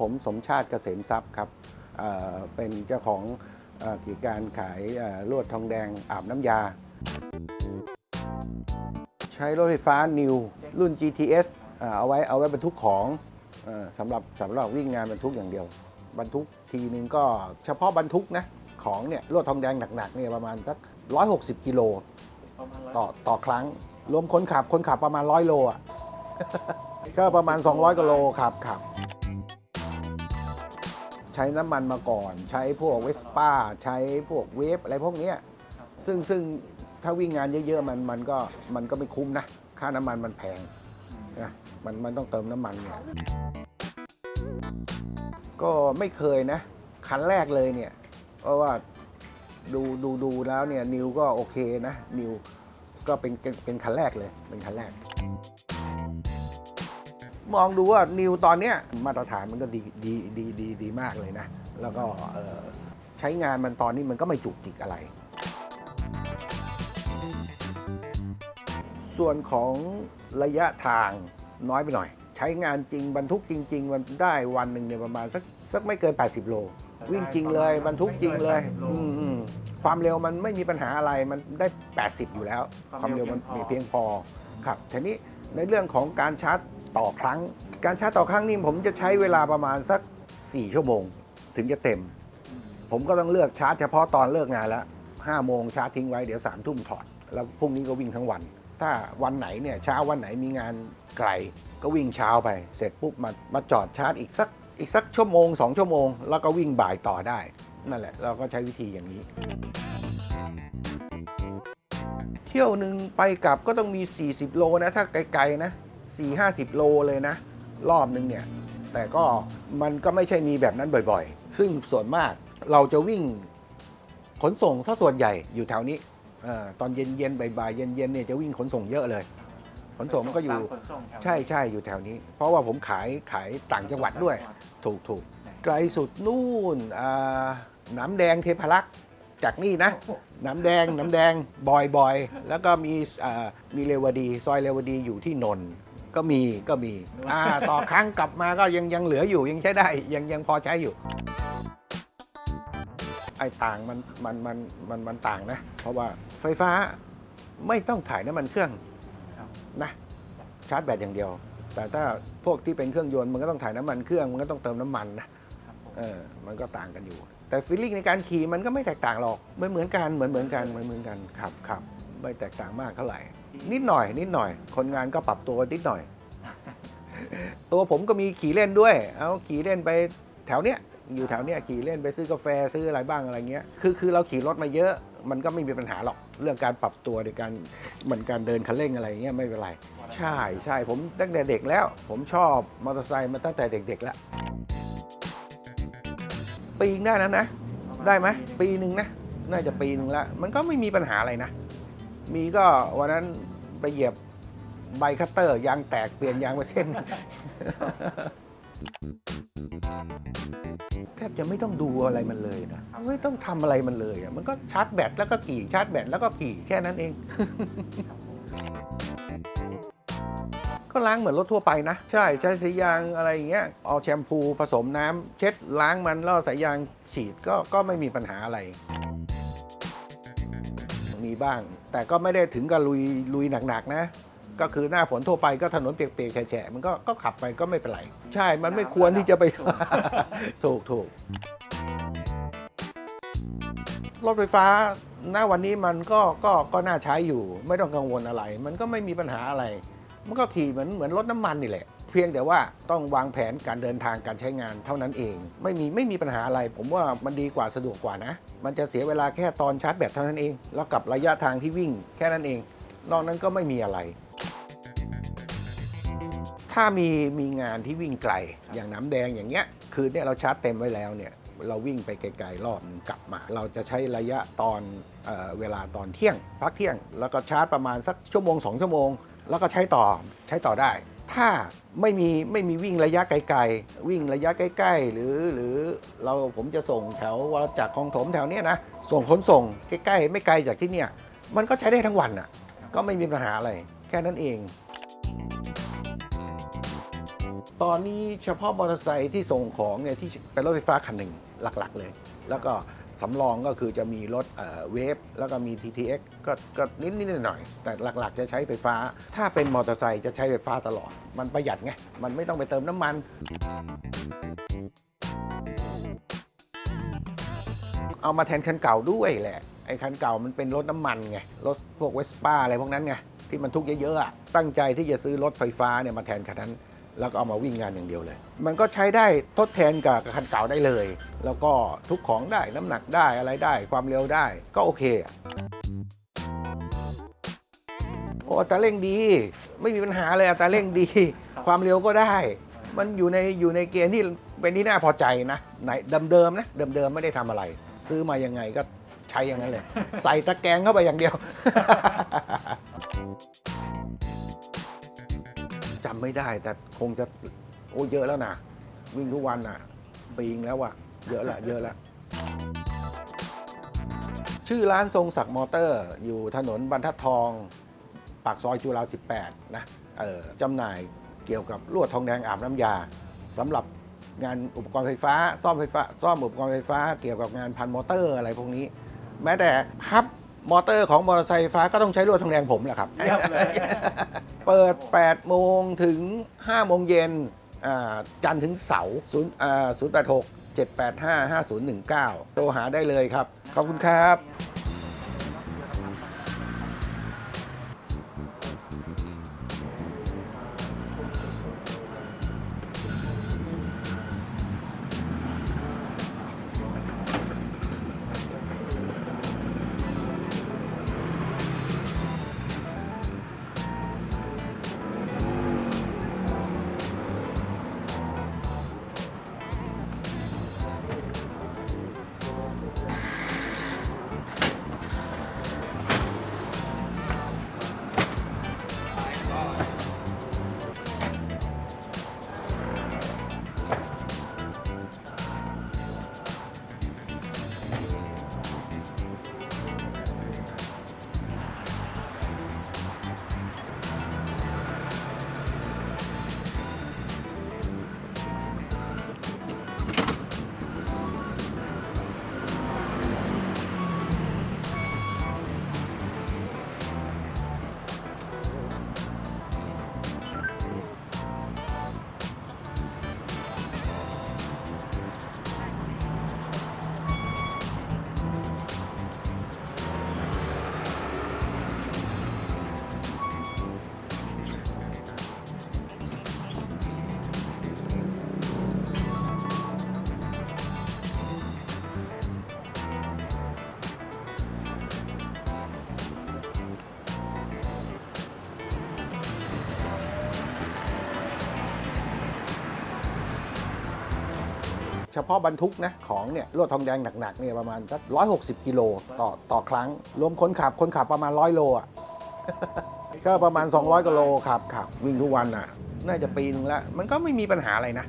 ผมสมชาติเกษมทรัพย์ครับเอ่อเป็นเจ้าของเอ่อกิจการขายเอ่อลวดทองแดงอาบน้ำยา ใช้รถไฟฟ้า New รุ่น GTS เอ่อเอาไว้เอาไว้บรรทุกของเอ่อสำหรับสำหรับวิ่งงานบรรทุกอย่างเดียว บรรทุกทีนึงก็เฉพาะบรรทุกนะของเนี่ยลวดทองแดงหนักๆเนี่ยประมาณสัก160 กิโลประมาณร้อยต่อต่อครั้ง รวมคนขับคนขับประมาณ 100 โลอะก็ประมาณ 200กิโลครับครับ ใช้น้ำมันมาก่อน ใช้พวกเวสป้า ใช้พวกเวฟอะไรพวกเนี้ยครับซึ่งซึ่งถ้าวิ่งงานเยอะๆมันมันก็มันก็ไม่คุ้มนะ ค่าน้ำมันมันแพงอืมนะมันมันต้องเติมน้ำมันเนี่ยก็ไม่เคยนะคันแรกเลยเนี่ย เพราะว่าดูดูดูแล้วเนี่ยนิวก็โอเคนะ นิวก็เป็นเป็นเป็นคันแรกเลยเป็นคันแรก มองดูว่านิวตอนเนี้ยมาตรฐานมันก็ดีดีดีดีดีมากเลยนะ แล้วก็เอ่อใช้งานมันตอนนี้มันก็ไม่จุกจิกอะไร ส่วนของระยะทางน้อยไปหน่อย ใช้งานจริงบรรทุกจริง ๆ มันได้วันหนึ่งเนี่ยประมาณสักสักไม่เกิน 80 โล วิ่งจริงเลยบรรทุกจริงเลยอืมอืมความเร็วมันไม่มีปัญหาอะไรมันได้ 80 อยู่แล้ว ความเร็วมันมีเพียงพอครับทีนี้ในเรื่องของการชาร์จ ต่อครั้ง การชาร์จต่อครั้งนี่ผมจะใช้เวลาประมาณสัก 4 ชั่วโมง ถึงจะเต็ม ผมก็ต้องเลือกชาร์จเฉพาะตอนเลิกงานแล้ว5โมงชาร์จทิ้งไว้เดี๋ยว3ทุ่มถอด แล้วพรุ่งนี้ก็วิ่งทั้งวัน ถ้าวันไหนเนี่ยเช้าวันไหนมีงานไกล ก็วิ่งเช้าไป เสร็จปุ๊บมามาจอดชาร์จอีกสักอีกสักชั่วโมง2ชั่วโมง แล้วก็วิ่งบ่ายต่อได้ นั่นแหละ เราก็ใช้วิธีอย่างนี้ เที่ยวหนึ่งไปกลับก็ต้องมี 40 โลนะ ถ้าไกลๆนะ 4-50 โลเลยนะ รอบนึงเนี่ย แต่ก็มันก็ไม่ใช่มีแบบนั้นบ่อยๆ ซึ่งส่วนมากเราจะวิ่งขนส่งซะส่วนใหญ่อยู่แถวนี้เออตอนเย็นๆบ่ายๆเย็นๆเนี่ยจะวิ่งขนส่งเยอะเลย ขนส่งมันก็อยู่ตามขนส่งแถวใช่ใช่อยู่แถวนี้ เพราะว่าผมขายขายต่างจังหวัดด้วย ถูกถูกไกลสุดนู่นอ่าหน้ำแดงเทพารักษ์จากนี่นะ น้ำแดงน้ำแดงบอยบอยแล้วก็มีอ่ามีเรวดี ซอยเรวดีอยู่ที่นนท์ ก็มีก็มีอ่าต่อครั้งกลับมาก็ยังยังเหลืออยู่ยังใช้ได้ยังยังพอใช้อยู่ ไอ้ต่างมันมันมันมันมันต่างนะ เพราะว่าไฟฟ้าไม่ต้องถ่ายน้ำมันเครื่องครับนะชาร์จแบตอย่างเดียว แต่ถ้าพวกที่เป็นเครื่องยนต์มันก็ต้องถ่ายน้ำมันเครื่องมันก็ต้องเติมน้ำมันนะครับผมเออมันก็ต่างกันอยู่ แต่ฟีลลิ่งในการขี่มันก็ไม่แตกต่างหรอกเหมือนเหมือนกันเหมือนเหมือนกันเหมือนเหมือนกันครับครับไม่แตกต่างมากเท่าไหร่ นิดหน่อยนิดหน่อย คนงานก็ปรับตัวนิดหน่อย ตัวผมก็มีขี่เล่นด้วย เอาขี่เล่นไปแถวเนี้ยอยู่แถวเนี้ยขี่เล่นไปซื้อกาแฟซื้ออะไรบ้างอะไรเงี้ยคือคือเราขี่รถมาเยอะ มันก็ไม่มีปัญหาหรอกเรื่องการปรับตัวในการเหมือนการเดินคันเร่งอะไรเงี้ยไม่เป็นไร ใช่ใช่ผมตั้งแต่เด็กแล้ว ผมชอบมอเตอร์ไซค์มาตั้งแต่เด็ก ๆ แล้วปีนึงได้นะนะ ได้ไหมปีหนึ่งนะ น่าจะปีหนึ่งล้วมันก็ไม่มีปัญหาอะไรนะ มีก็วันนั้นไปเหยียบใบคัตเตอร์ยางแตกเปลี่ยนยางมาเส้น แทบจะไม่ต้องดูอะไรมันเลยนะ ไม่ต้องทำอะไรมันเลยอะมันก็ชาร์จแบตแล้วก็ขี่ชาร์จแบตแล้วก็ขี่แค่นั้นเอง ก็ล้างเหมือนรถทั่วไปนะ ใช่ใช้สายยางอะไรอย่างเงี้ยเอาแชมพูผสมน้ำเช็ดล้างมันแล้วเอาสายยางฉีดก็ก็ไม่มีปัญหาอะไร มีบ้าง แต่ก็ไม่ได้ถึงกับลุยลุยหนักๆนะ ก็คือหน้าฝนทั่วไปก็ถนนเปียกๆแฉะๆมันก็ก็ขับไปก็ไม่เป็นไร ใช่ มันไม่ควรที่จะไป ถูกถูกรถไฟฟ้าณวันนี้มันก็ก็ก็น่าใช้อยู่ ไม่ต้องกังวลอะไร มันก็ไม่มีปัญหาอะไร มันก็ขี่เหมือนเหมือนรถน้ำมันนี่แหละ พียงแต่ว่าต้องวางแผนการเดินทางการใช้งานเท่านั้นเอง ไม่มีไม่มีปัญหาอะไร ผมว่ามันดีกว่าสะดวกกว่านะ มันจะเสียเวลาแค่ตอนชาร์จแบตเท่านั้นเอง แล้วกับระยะทางที่วิ่งแค่นั้นเอง นอกนั้นก็ไม่มีอะไร ถ้ามีมีงานที่วิ่งไกลอย่างน้ำแดงอย่างเงี้ยคือเนี่ยเราชาร์จเต็มไว้แล้วเนี่ยเราวิ่งไปไกลๆรอบหนึงกลับมา เราจะใช้ระยะตอนเออเวลาตอนเที่ยง พักเที่ยง แล้วก็ชาร์จประมาณสักชั่วโมง2ชั่วโมง แล้วก็ใช้ต่อใช้ต่อได้ ถ้าไม่มีไม่มีวิ่งระยะไกลๆ วิ่งระยะใกล้ๆ หรือหรือเราผมจะส่งแถววรจากคลองถมแถวเนี้ยนะส่งขนส่งใกล้ๆ ไม่ไกลจากที่เนี่ย มันก็ใช้ได้ทั้งวันอะ ก็ไม่มีปัญหาอะไร แค่นั้นเอง ตอนนี้เฉพาะมอเตอร์ไซค์ที่ส่งของเนี่ยที่เป็นรถไฟฟ้าคันหนึ่งหลักๆเลย แล้วก็ สำรองก็คือจะมีรถเวฟแล้วก็มี TTX ก็ก็นิดนิดหน่อยๆแต่หลักๆ จะใช้ไฟฟ้า ถ้าเป็นมอเตอร์ไซค์จะใช้ไฟฟ้าตลอด มันประหยัดไง มันไม่ต้องไปเติมน้ำมัน เอามาแทนคันเก่าด้วยแหละ ไอ้คันเก่ามันเป็นรถน้ำมันไง รถพวกเวสป้าอะไรพวกนั้นไง ที่มันทุกเยอะๆอะตั้งใจที่จะซื้อรถไฟฟ้าเนี่ยมาแทนคันนั้น แล้วก็เอามาวิ่งงานอย่างเดียวเลย มันก็ใช้ได้ทดแทนกับคันเก่าได้เลย แล้วก็ทุกของได้น้ำหนักได้อะไรได้ ความเร็วได้ก็โอเคอะโอ้อัตราเร่งดี ไม่มีปัญหาเลยอัตราเร่งดี ความเร็วก็ได้ มันอยู่ในอยู่ในเกณฑ์ที่เป็นที่น่าพอใจนะไหนเดิมๆนะเดิมๆไม่ได้ทำอะไร ซื้อมายังไงก็ใช้อย่างนั้นเลย ใส่ตะแกรงเข้าไปอย่างเดียว จำไม่ได้ แต่คงจะโอ้เยอะแล้วนะวิ่งทุกวันน่ะปีงแล้วอะเยอะละเยอะละ ชื่อร้านทรงศักดิ์มอเตอร์ อยู่ถนนบรรทัดทอง ปากซอยจุฬา18 นะเออจำหน่ายเกี่ยวกับลวดทองแดงอาบน้ำยาสำหรับงานอุปกรณ์ไฟฟ้า ซ่อมไฟฟ้า ซ่อมอุปกรณ์ไฟฟ้า เกี่ยวกับงานพันมอเตอร์อะไรพวกนี้ แม้แต่ฮับ มอเตอร์ของมอเตอร์ไซค์ไฟฟ้าก็ต้องใช้ลวดทองแดงผมแหละครับ เยี่ยมเลย เปิด 8 โมงถึง 5 โมงเย็นอ่าจันทร์ถึงเสาร์0อ่า086 785 5019โทรหาได้เลยครับ ขอบคุณครับ เฉพาะบรรทุกนะของเนี่ยลวดทองแดงหนักๆเนี่ยประมาณสักร้อยหกิโลต่อต่อครั้ง รวมคนขับคนขับประมาณร้อยโลอะก็ประมาณ 200กิโลครับครับวิ่งทุกวันอะ น่าจะปีนึงแล้ว มันก็ไม่มีปัญหาอะไรนะ